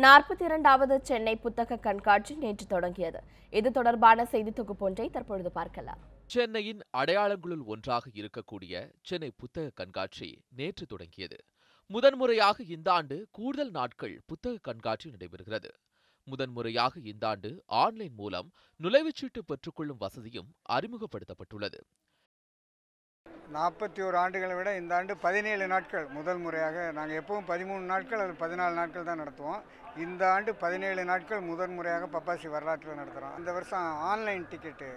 நாற்பத்தி இரண்டாவது சென்னை புத்தக கண்காட்சி நேற்று தொடங்கியது. இது தொடர்பான செய்தி தொகுப்பொன்றை தற்பொழுது பார்க்கலாம். சென்னையின் அடையாளங்களுள் ஒன்றாக இருக்கக்கூடிய சென்னை புத்தக கண்காட்சி நேற்று தொடங்கியது. முதன்முறையாக இந்த ஆண்டு கூடுதல் நாட்கள் புத்தக கண்காட்சி நடைபெறுகிறது. முதன்முறையாக இந்த ஆண்டு ஆன்லைன் மூலம் நுழைவுச்சீட்டு பெற்றுக்கொள்ளும் வசதியும் அறிமுகப்படுத்தப்பட்டுள்ளது. நாற்பத்தி ஒரு ஆண்டுகளை விட இந்த ஆண்டு பதினேழு நாட்கள் முதல் முறையாக. நாங்கள் எப்பவும் பதிமூணு நாட்கள் அது பதினாலு நாட்கள் தான் நடத்துவோம். இந்த ஆண்டு பதினேழு நாட்கள் முதல் முறையாக பப்பாசி வரலாற்றில் நடத்துகிறோம் இந்த வருஷம் ஆன்லைன் டிக்கெட்டு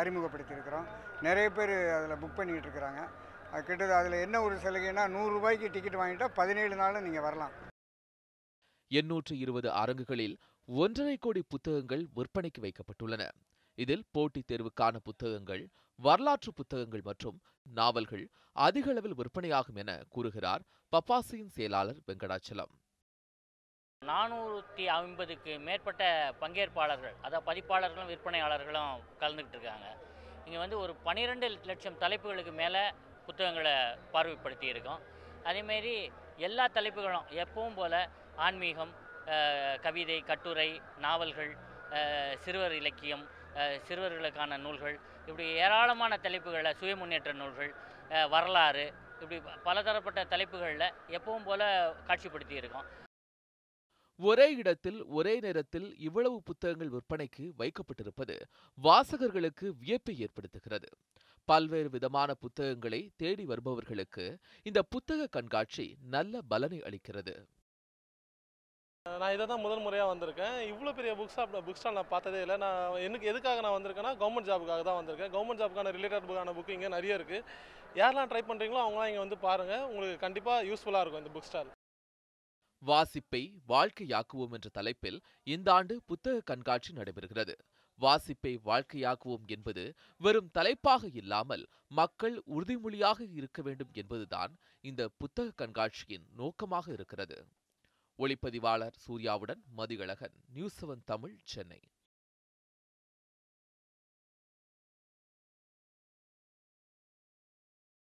அறிமுகப்படுத்தியிருக்கிறோம். நிறைய பேர் அதில் புக் பண்ணிக்கிட்டு இருக்கிறாங்க. அது கிட்டத்தட்ட அதில் என்ன ஒரு சலுகைன்னா நூறு ரூபாய்க்கு டிக்கெட் வாங்கிட்டால் பதினேழு நாளும் நீங்கள் வரலாம். எண்ணூற்று இருபது அரங்குகளில் ஒன்றரை கோடி புத்தகங்கள் விற்பனைக்கு வைக்கப்பட்டுள்ளன. இதில் போட்டித் தேர்வுக்கான புத்தகங்கள் வரலாற்று புத்தகங்கள் மற்றும் நாவல்கள் அதிக அளவில் விற்பனையாகும் என கூறுகிறார் பப்பாசியின் செயலாளர் வெங்கடாச்சலம். நானூற்றி ஐம்பதுக்கு மேற்பட்ட பங்கேற்பாளர்கள் அதாவது பதிப்பாளர்களும் விற்பனையாளர்களும் கலந்துக்கிட்டு இருக்காங்க இங்கே வந்து ஒரு பன்னிரெண்டு லட்சம் தலைப்புகளுக்கு மேலே புத்தகங்களை பார்வைப்படுத்தி இருக்கோம் அதேமாரி எல்லா தலைப்புகளும் எப்பவும் போல் ஆன்மீகம் கவிதை கட்டுரை நாவல்கள் சிறுவர் இலக்கியம் சிறுவர்களுக்கான நூல்கள் இப்படி ஏராளமான தலைப்புகளில் சுய முன்னேற்ற நூல்கள் வரலாறு இப்படி பலதரப்பட்ட தலைப்புகளில் எப்பவும் போல காட்சிப்படுத்தி இருக்கோம். ஒரே இடத்தில் ஒரே நேரத்தில் இவ்வளவு புத்தகங்கள் விற்பனைக்கு வைக்கப்பட்டிருப்பது வாசகர்களுக்கு வியப்பை ஏற்படுத்துகிறது. பல்வேறு விதமான புத்தகங்களை தேடி வருபவர்களுக்கு இந்த புத்தக கண்காட்சி நல்ல பலனை அளிக்கிறது. நான் இதை தான் முதல் முறையாக வந்திருக்கேன். இவ்வளோ பெரிய புக் ஷாப் புக் ஸ்டால் நான் பார்த்ததே இல்லை. நான் எனக்கு எதுக்காக நான் வந்திருக்கேன்னா கவர்மெண்ட் ஜாபுக்காக தான் வந்திருக்கேன். கவர்மெண்ட் ஜாபுக்கான ரிலேட்டட் புக்கான புக் இங்கே நிறைய இருக்குது யாரெல்லாம் ட்ரை பண்ணுறீங்களோ அவங்களாம் இங்கே வந்து பாருங்கள் உங்களுக்கு கண்டிப்பாக யூஸ்ஃபுல்லாக இருக்கும் இந்த புக் ஸ்டால் வாசிப்பை வாழ்க்கையாக்குவோம் என்ற தலைப்பில் இந்த ஆண்டு புத்தக கண்காட்சி நடைபெறுகிறது. வாசிப்பை வாழ்க்கையாக்குவோம் என்பது வெறும் தலைப்பாக இல்லாமல் மக்கள் உறுதிமொழியாக இருக்க வேண்டும் என்பதுதான் இந்த புத்தக கண்காட்சியின் நோக்கமாக இருக்கிறது. ஒளிப்பதிவாளர் சூர்யாவுடன் மதியழகன் நியூஸ் செவன் தமிழ் சென்னை.